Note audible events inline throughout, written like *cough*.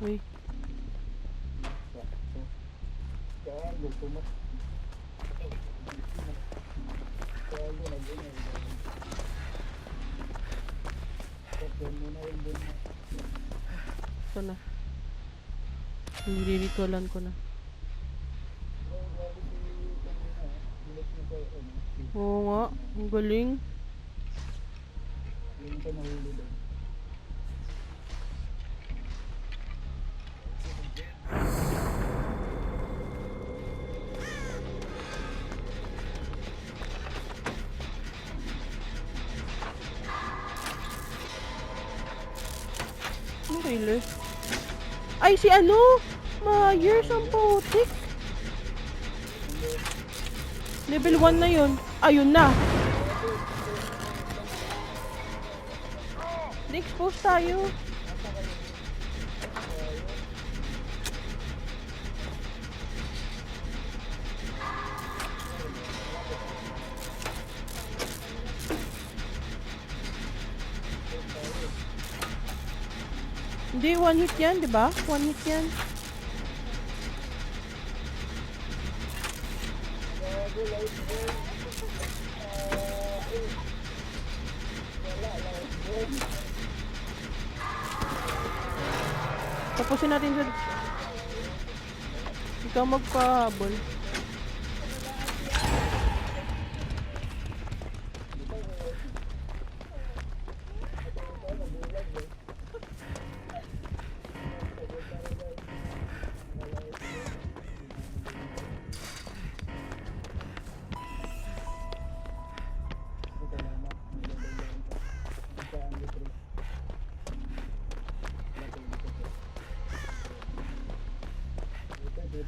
Uy, ito na. Niliritualan ko na. Oo nga, ang galing. Yung ka trailer? Ay, si ano? Myers ang putik. Level 1 na yun. Ayun na. Na-expose tayo. Hindi, one hit yan, di ba? One hit yan. Tapusin natin sa... Ikaw magpahabol. Ito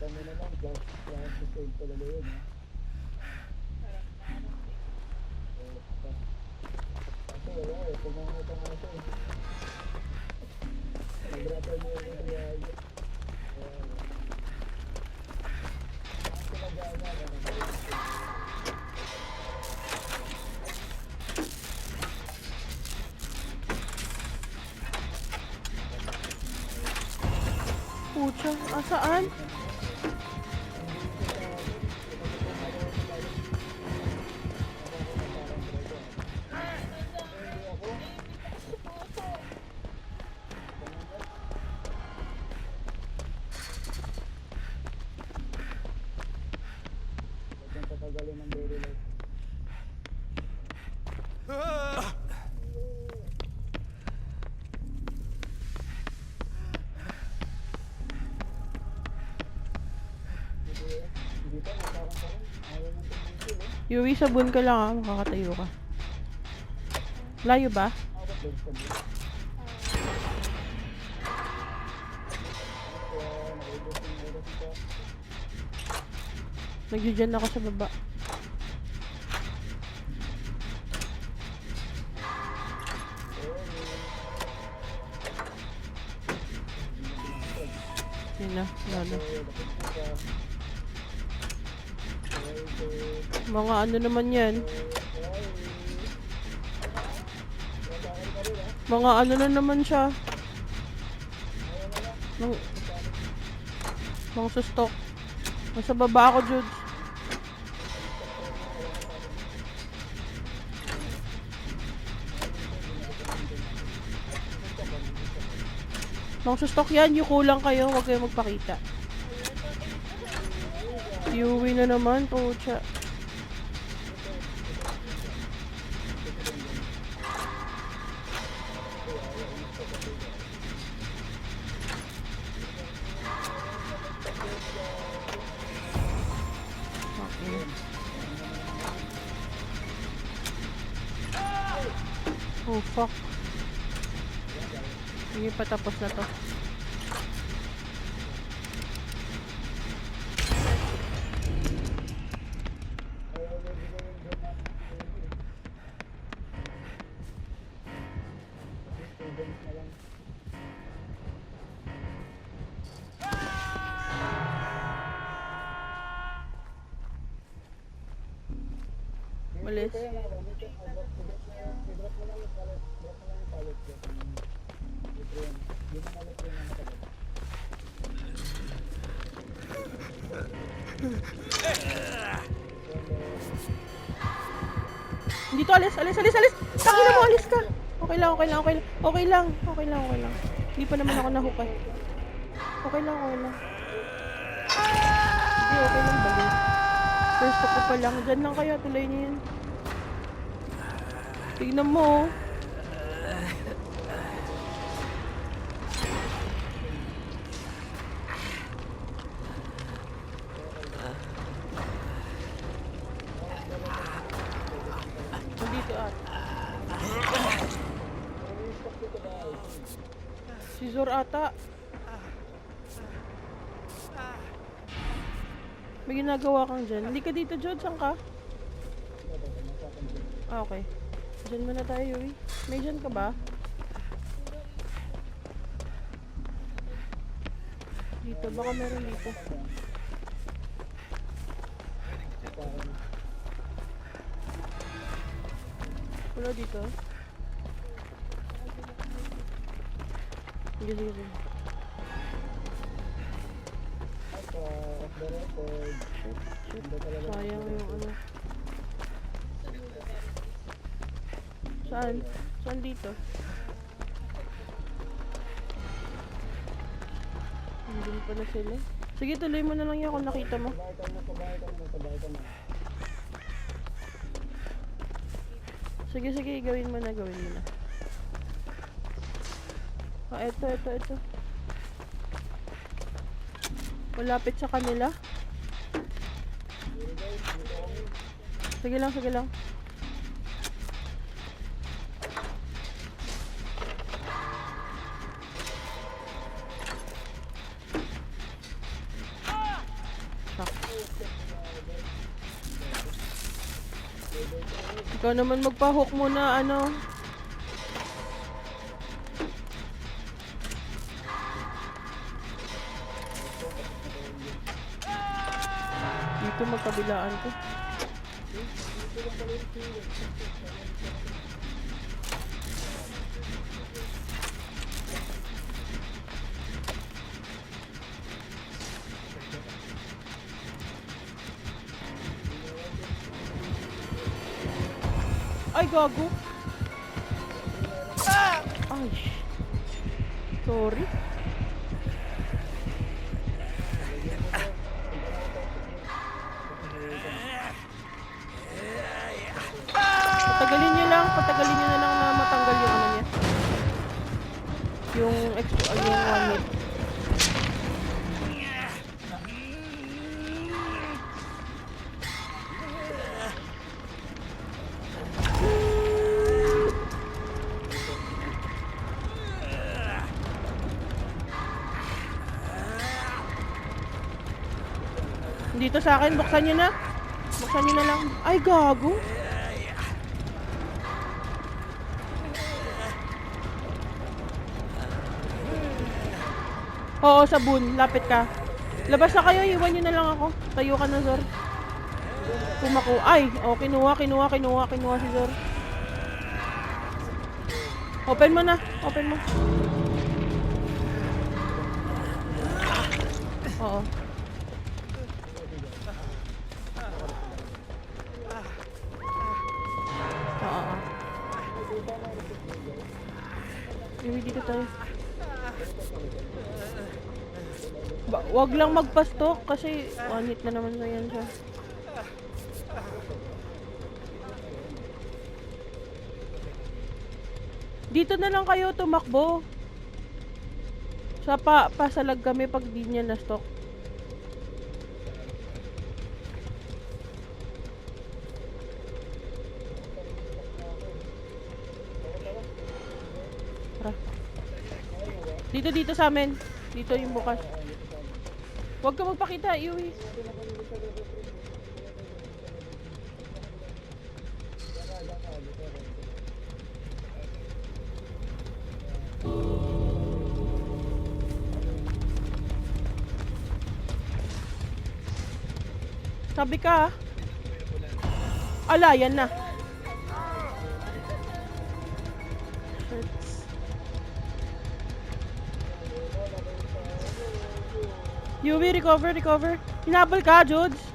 kita mo naman, class, class stage talaga yun, Kaso wala eh, pumango pa nga ito eh. Nag-rapper niya yung. Kaya, ang pinagana na nag Pucha, asaan? Yui, sabon ka lang ah. Makakatayo ka. Layo ba? Nagdidyan ako sa baba. Yun na, lalo. Mga ano naman yan. Mga ano na naman siya. Mang, mga sustok. Nasa baba ako, Jude. Mga sustok yan, yung kulang kayo, huwag kayo magpakita. Yui na naman, pucha. Okay. Oh, fuck. Sige, patapos na to. Ang matagal. Dito, alis, alis, alis, alis! Tangina mo, alis ka! Okay lang, okay lang, okay lang. Okay lang, okay lang, okay lang. Hindi pa naman ako nahukay. Okay lang, okay lang. Sige, okay lang, bali. First ko pa lang. Diyan lang kayo, tuloy niyo yun. Tignan mo, oh. Nandito at. Zor ata. May ginagawa kang dyan. Hindi ka dito, Jod. Saan ka? Ah, okay. Dyan muna tayo, Yui. May dyan ka ba? Dito. Baka meron dito. Wala dito. Sige, sige, sige. Sayang yung ano. Saan? Saan dito? Hindi pa na sila. Sige, tuloy mo na lang yan kung nakita mo. Sige, sige, gawin mo na, gawin mo na. Ah, eto, eto, eto. Malapit sa kanila. Sige lang, sige lang. Ikaw naman magpa-hook muna, ano. Dito magkabilaan ko. Ay, gago. Ay. Sorry. Yung extra, uh, yung one hit. Dito sa akin, buksan nyo na. Buksan nyo na lang. Ay, gago. Oo, sabon. Lapit ka. Labas na kayo, iwan nyo na lang ako. Tayo ka na, Zor. Tumako. Ay, oh, kinuha, kinuha, kinuha, kinuha si Zor. Open mo na. Open mo. Oo, oo. Iwi dito tayo. Ba wag lang magpa-stock kasi one hit na naman sa yan siya. Dito na lang kayo tumakbo. Sa pa pasalag kami pag di niya na stock. Tara. Dito dito sa amin. Dito yung bukas. Huwag ka magpakita, Iwi. Sabi ka. Ala, yan na. Shirts. Yui, recover, recover. Hinabol ka, Jods.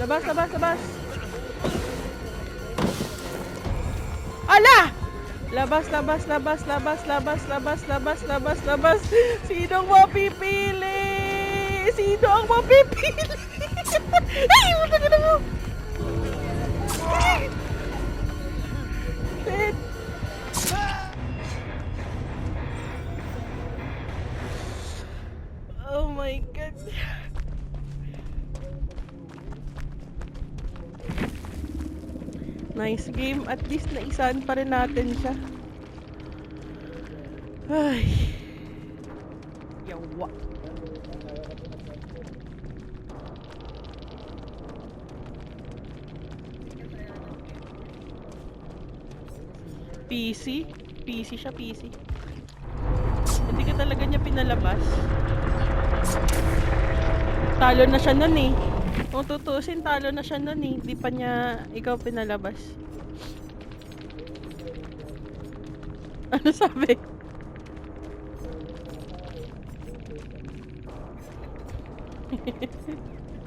Labas, labas, labas. Ala! Labas, labas, labas, labas, labas, labas, labas, labas, labas. Sino ang mapipili? Sino ang mapipili? *laughs* Ay, wala ka na mo. Shit. Oh my god. Nice game. At least naisahan pa rin natin siya. Ay. Yawa. PC? PC siya, PC. Hindi ka talaga niya pinalabas. Talo na siya nun eh. Kung tutusin, talo na siya nun eh. Di pa niya ikaw pinalabas. *laughs* Ano sabi? *laughs*